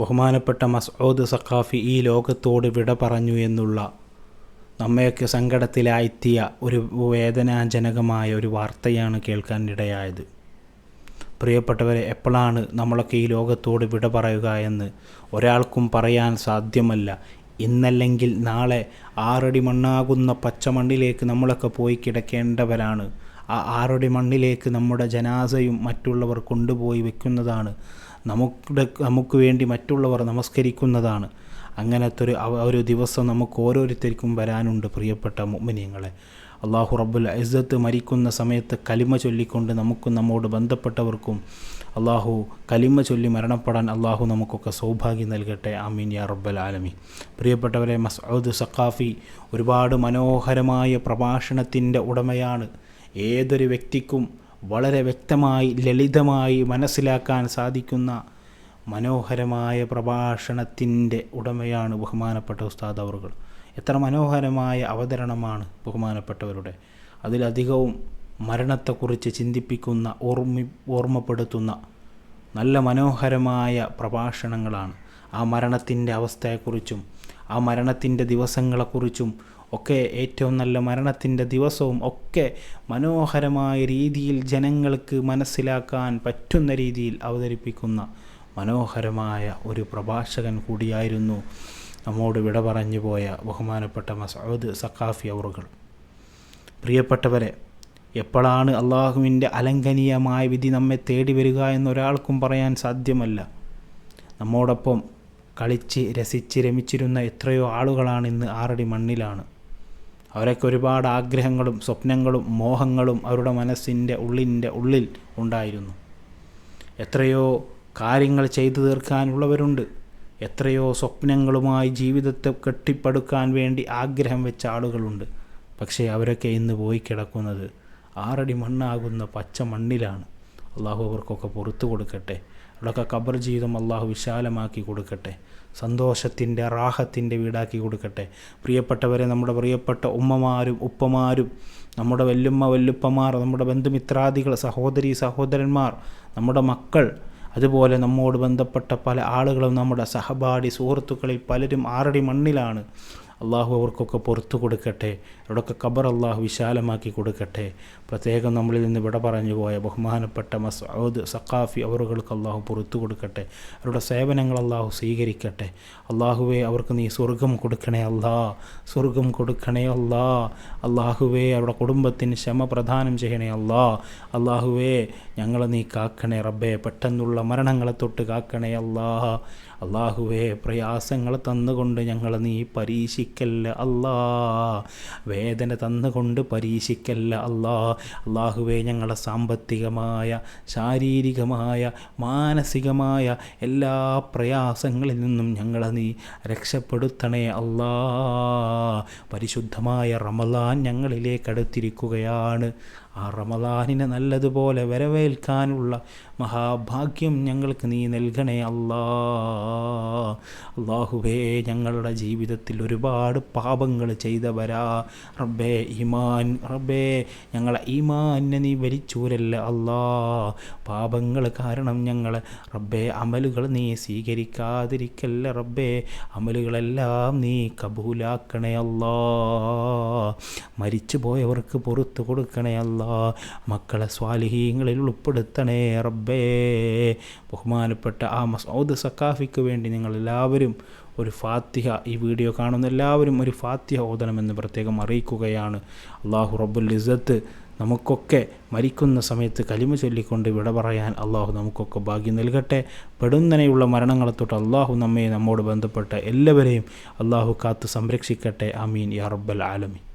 ബഹുമാനപ്പെട്ട മസ്ഊദ് സഖാഫി ഈ ലോകത്തോട് വിട പറഞ്ഞു എന്നുള്ള നമ്മയൊക്കെ സങ്കടത്തിലായെത്തിയ ഒരു വേദനാജനകമായ ഒരു വാർത്തയാണ് കേൾക്കാനിടയായത് പ്രിയപ്പെട്ടവരെ എപ്പോഴാണ് നമ്മളൊക്കെ ഈ ലോകത്തോട് വിട പറയുക എന്ന് ഒരാൾക്കും പറയാൻ സാധ്യമല്ല. ഇന്നല്ലെങ്കിൽ നാളെ ആറടി മണ്ണാകുന്ന പച്ചമണ്ണിലേക്ക് നമ്മളൊക്കെ പോയി കിടക്കേണ്ടവരാണ്. ആ ആറടി മണ്ണിലേക്ക് നമ്മുടെ ജനാസയും മറ്റുള്ളവർ കൊണ്ടുപോയി വെക്കുന്നതാണ് നമുക്ക് നമുക്ക് വേണ്ടി മറ്റുള്ളവർ നമസ്കരിക്കുന്നതാണ്. അങ്ങനത്തെ ഒരു ഒരു ദിവസം നമുക്ക് ഓരോരുത്തർക്കും വരാനുണ്ട് പ്രിയപ്പെട്ട മുഅ്മിനീങ്ങളെ. അള്ളാഹു റബ്ബുൽ ഇസ്സത്ത് മരിക്കുന്ന സമയത്ത് കലിമ ചൊല്ലിക്കൊണ്ട് നമുക്കും നമ്മോട് ബന്ധപ്പെട്ടവർക്കും അള്ളാഹു കലിമ ചൊല്ലി മരണപ്പെടാൻ അള്ളാഹു നമുക്കൊക്കെ സൗഭാഗ്യം നൽകട്ടെ. ആമീൻ യാ റബ്ബൽ ആലമി പ്രിയപ്പെട്ടവരെ മസ്ഊദ് സഖാഫി ഒരുപാട് മനോഹരമായ പ്രഭാഷണത്തിന്റെ ഉടമയാണ്. ഏതൊരു വ്യക്തിക്കും വളരെ വ്യക്തമായി ലളിതമായി മനസ്സിലാക്കാൻ സാധിക്കുന്ന മനോഹരമായ പ്രഭാഷണത്തിന്റെ ഉടമയാണ് ബഹുമാനപ്പെട്ട ഉസ്താദ് അവറുകൾ. എത്ര മനോഹരമായ അവതരണമാണ് ബഹുമാനപ്പെട്ടവരുടെ. അതിലധികവും മരണത്തെക്കുറിച്ച് ചിന്തിപ്പിക്കുന്ന ഓർമ്മി ഓർമ്മപ്പെടുത്തുന്ന നല്ല മനോഹരമായ പ്രഭാഷണങ്ങളാണ്. ആ മരണത്തിന്റെ അവസ്ഥയെക്കുറിച്ചും ആ മരണത്തിന്റെ ദിവസങ്ങളെക്കുറിച്ചും ഒക്കെ ഏറ്റവും നല്ല മരണത്തിന്റെ ദിവസവും ഒക്കെ മനോഹരമായ രീതിയിൽ ജനങ്ങൾക്ക് മനസ്സിലാക്കാൻ പറ്റുന്ന രീതിയിൽ അവതരിപ്പിക്കുന്ന മനോഹരമായ ഒരു പ്രഭാഷകൻ കൂടിയായിരുന്നു നമ്മോട് വിട പറഞ്ഞു പോയ ബഹുമാനപ്പെട്ട മസൗദ് സഖാഫി അവറുകൾ. പ്രിയപ്പെട്ടവരെ എപ്പോഴാണ് അള്ളാഹുവിന്റെ അലംഘനീയമായ വിധി നമ്മെ തേടി വരിക എന്നൊരാൾക്കും പറയാൻ സാധ്യമല്ല. നമ്മോടൊപ്പം കളിച്ച് രസിച്ച് രമിച്ചിരുന്ന എത്രയോ ആളുകളാണ് ഇന്ന് ആറടി മണ്ണിലാണ്. അവരൊക്കെ ഒരുപാട് ആഗ്രഹങ്ങളും സ്വപ്നങ്ങളും മോഹങ്ങളും അവരുടെ മനസ്സിന്റെ ഉള്ളിന്റെ ഉള്ളിൽ ഉണ്ടായിരുന്നു. എത്രയോ കാര്യങ്ങൾ ചെയ്തു തീർക്കാനുള്ളവരുണ്ട്. എത്രയോ സ്വപ്നങ്ങളുമായി ജീവിതത്തെ കെട്ടിപ്പടുക്കാൻ വേണ്ടി ആഗ്രഹം വെച്ച ആളുകളുണ്ട്. പക്ഷേ അവരൊക്കെ ഇന്ന് പോയി കിടക്കുന്നത് ആറടി മണ്ണാകുന്ന പച്ച മണ്ണിലാണ്. അള്ളാഹു അവർക്കൊക്കെ പുറത്തു കൊടുക്കട്ടെ. അവിടെയൊക്കെ കബർ ജീവിതം അള്ളാഹു വിശാലമാക്കി കൊടുക്കട്ടെ. സന്തോഷത്തിന്റെ റാഹത്തിന്റെ വീടാക്കി കൊടുക്കട്ടെ. പ്രിയപ്പെട്ടവരെ നമ്മുടെ പ്രിയപ്പെട്ട ഉമ്മമാരും ഉപ്പമാരും നമ്മുടെ വല്ലുമ്മ വല്ലുപ്പമാർ നമ്മുടെ ബന്ധുമിത്രാദികൾ സഹോദരി സഹോദരന്മാർ നമ്മുടെ മക്കൾ അതുപോലെ നമ്മോട് ബന്ധപ്പെട്ട പല ആളുകളും നമ്മുടെ സഹപാഠി സുഹൃത്തുക്കളിൽ പലരും ആറടി മണ്ണിലാണ്. അള്ളാഹു അവർക്കൊക്കെ പുറത്തു കൊടുക്കട്ടെ. അവിടെയൊക്കെ ഖബർ അള്ളാഹു വിശാലമാക്കി കൊടുക്കട്ടെ. പ്രത്യേകം നമ്മളിൽ നിന്ന് വിട പറഞ്ഞു പോയ ബഹുമാനപ്പെട്ട മസൗദ് സഖാഫി അവറുകൾക്ക് അള്ളാഹു പുറത്തു കൊടുക്കട്ടെ. അവരുടെ സേവനങ്ങൾ അള്ളാഹു സ്വീകരിക്കട്ടെ. അള്ളാഹുവേ അവർക്ക് നീ സ്വർഗം കൊടുക്കണേ അല്ലാ. സ്വർഗം കൊടുക്കണേ അല്ലാ. അള്ളാഹുവേ അവരുടെ കുടുംബത്തിന് ക്ഷമ പ്രദാനം ചെയ്യണേ അല്ലാ. അള്ളാഹുവേ ഞങ്ങളെ നീ കാക്കണേ റബ്ബേ. പെട്ടെന്നുള്ള മരണങ്ങളെ തൊട്ട് കാക്കണേ അല്ലാ. അള്ളാഹുവേ പ്രയാസങ്ങൾ തന്നുകൊണ്ട് ഞങ്ങൾ നീ പരീക്ഷിക്കല്ല അല്ലാ. വേദന തന്നുകൊണ്ട് പരീക്ഷിക്കല്ല അല്ലാ. അള്ളാഹുവേ ഞങ്ങളെ സാമ്പത്തികമായ ശാരീരികമായ മാനസികമായ എല്ലാ പ്രയാസങ്ങളിൽ നിന്നും ഞങ്ങളെ നീ രക്ഷപ്പെടുത്തണേ അല്ലാ. പരിശുദ്ധമായ റമലാൻ ഞങ്ങളിലേക്ക് അടുത്തിരിക്കുകയാണ്. ആ റമലാനിനെ നല്ലതുപോലെ വരവേൽക്കാനുള്ള മഹാഭാഗ്യം ഞങ്ങൾക്ക് നീ നൽകണേ അല്ലാ. അള്ളാഹുവേ ഞങ്ങളുടെ ജീവിതത്തിൽ ഒരുപാട് പാപങ്ങൾ ചെയ്തവരാ. റബ്ബേ ഈമാൻ റബ്ബേ ഞങ്ങളെ ഈമാനെ നീ വലിച്ചൂരല്ല അല്ലാ. പാപങ്ങൾ കാരണം ഞങ്ങൾ റബ്ബേ അമലുകൾ നീ സ്വീകരിക്കാതിരിക്കല്ല റബ്ബേ. അമലുകളെല്ലാം നീ കബൂലാക്കണേ അല്ലാ. മരിച്ചു പോയവർക്ക് പുറത്തു കൊടുക്കണേ അല്ല. മക്കളെ സ്വാലിഹീങ്ങളിൽ ഉൾപ്പെടുത്തണേ റബ്ബേ. ബഹുമാനപ്പെട്ട ആ മസൗദ് സക്കാഫിക്ക് വേണ്ടി നിങ്ങൾ എല്ലാവരും ഒരു ഫാത്തിഹ ഈ വീഡിയോ കാണുന്ന എല്ലാവരും ഒരു ഫാത്തിഹ ഓതണമെന്ന് പ്രത്യേകം അറിയിക്കുകയാണ്. അള്ളാഹു റബ്ബുൽ ഇസത്ത് നമുക്കൊക്കെ മരിക്കുന്ന സമയത്ത് കലിമ ചൊല്ലിക്കൊണ്ട് വിട പറയാൻ അള്ളാഹു നമുക്കൊക്കെ ഭാഗ്യം നൽകട്ടെ. പെടുന്നനെയുള്ള മരണങ്ങളെ തൊട്ട് അള്ളാഹു നമ്മെ നമ്മോട് ബന്ധപ്പെട്ട എല്ലാവരെയും അള്ളാഹു കാത്ത് സംരക്ഷിക്കട്ടെ. അമീൻ യാ റബ്ബൽ ആലമീൻ.